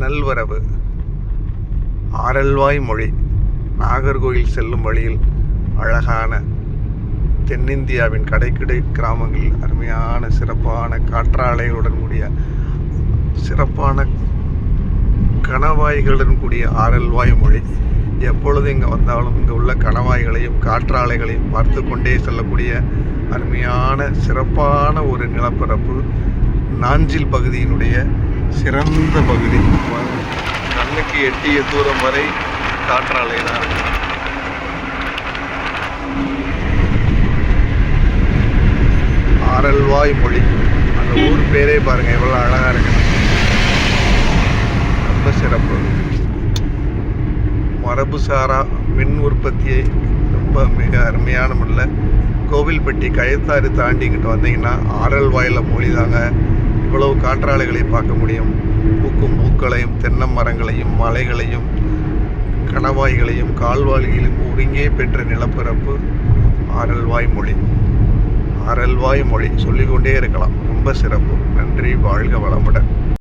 நல்வரவு. ஆரல்வாய் மொழி. நாகர்கோயில் செல்லும் வழியில் அழகான தென்னிந்தியாவின் கடைக்கிடை கிராமங்களில் அருமையான சிறப்பான காற்றாலைகளுடன் கூடிய சிறப்பான கணவாய்களுடன் கூடிய ஆரல்வாய் மொழி. எப்பொழுது இங்கே வந்தாலும் இங்கே உள்ள கணவாய்களையும் காற்றாலைகளையும் பார்த்து கொண்டே செல்லக்கூடிய அருமையான சிறப்பான ஒரு நிலப்பரப்பு நாஞ்சில் பகுதியினுடைய சிறந்த பகுதி. கண்ணுக்கு எட்டிய தூரம் வரை காற்றாலை தான் இருக்கு. ஆரல்வாய் மொழி. அந்த ஊர் பேரே பாருங்க எவ்வளோ அழகா இருக்கு. ரொம்ப சிறப்பு. மரபுசாரா மின் உற்பத்தியை ரொம்ப மிக அருமையான முறையில் கோவில்பட்டி கயத்தாறு தாண்டிக்கிட்டு வந்தீங்கன்னா ஆரல் மொழி தாங்க இவ்வளவு காற்றாலைகளை பார்க்க முடியும்? பூக்கும் பூக்களையும் தென்னை மரங்களையும் மலைகளையும் கணவாய்களையும் கால்வாய்களையும் ஒருங்கே பெற்ற நிலப்பரப்பு ஆரல்வாய் மொழி ஆரல்வாய் மொழி சொல்லிக்கொண்டே இருக்கலாம். ரொம்ப சிறப்பு. நன்றி. வாழ்க வளமுடன்.